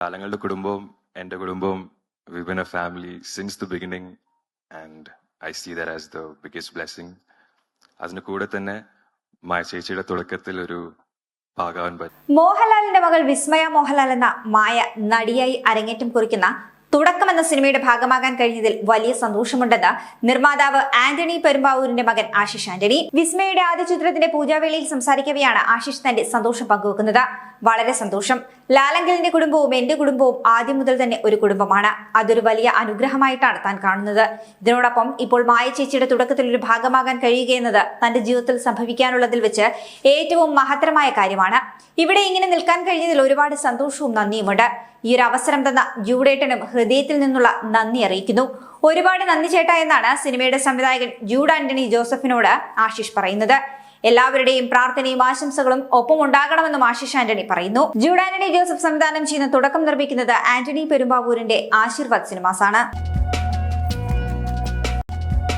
കാലങ്ങളുടെ കുടുംബവും എന്റെ കുടുംബവും we been a family since the beginning and I see that as the biggest blessing അതിന് കൂടെ തന്നെ മായ ചേച്ചിയുടെ തുടക്കത്തിൽ ഒരു മോഹൻലാലിന്റെ മകൾ വിസ്മയ മോഹൻലാൽ എന്ന മായ നടിയായി അരങ്ങേറ്റം കുറിക്കുന്ന തുടക്കം എന്ന സിനിമയുടെ ഭാഗമാകാൻ കഴിഞ്ഞതിൽ വലിയ സന്തോഷമുണ്ടെന്ന് നിർമ്മാതാവ് ആന്റണി പെരുമ്പാവൂരിന്റെ മകൻ ആശിഷ് ആന്റണി. വിസ്മയുടെ ആദ്യ ചിത്രത്തിന്റെ പൂജാവേളയിൽ സംസാരിക്കവെയാണ് ആശിഷ് തന്റെ സന്തോഷം പങ്കുവെക്കുന്നത്. വളരെ സന്തോഷം. ലാലങ്കലിന്റെ കുടുംബവും എന്റെ കുടുംബവും ആദ്യം മുതൽ തന്നെ ഒരു കുടുംബമാണ്. അതൊരു വലിയ അനുഗ്രഹമായിട്ടാണ് താൻ കാണുന്നത്. ഇതിനോടൊപ്പം ഇപ്പോൾ മായ ചേച്ചിയുടെ തുടക്കത്തിൽ ഒരു ഭാഗമാകാൻ കഴിയുകയെന്നത് തന്റെ ജീവിതത്തിൽ സംഭവിക്കാനുള്ളതിൽ വെച്ച് ഏറ്റവും മഹത്തരമായ കാര്യമാണ്. ഇവിടെ ഇങ്ങനെ നിൽക്കാൻ കഴിഞ്ഞതിൽ ഒരുപാട് സന്തോഷവും നന്ദിയുമുണ്ട്. ഈ ഒരു അവസരം തന്ന ജൂഡേട്ടനും ഹൃദയത്തിൽ നിന്നുള്ള നന്ദി അറിയിക്കുന്നു. ഒരുപാട് നന്ദി ചേട്ടാ എന്നാണ് സിനിമയുടെ സംവിധായകൻ ജൂഡ് ആന്റണി ജോസഫിനോട് ആശിഷ് പറയുന്നത്. എല്ലാവരുടെയും പ്രാർത്ഥനയും ആശംസകളും ഒപ്പം ഉണ്ടാകണമെന്നും ആശിഷ് ആന്റണി പറയുന്നു. ജൂഡ് ആന്റണി ജോസഫ് സംവിധാനം ചെയ്യുന്ന തുടക്കം നിർമ്മിക്കുന്നത് ആന്റണി പെരുമ്പാവൂരിന്റെ ആശീർവാദ് സിനിമാസാണ്.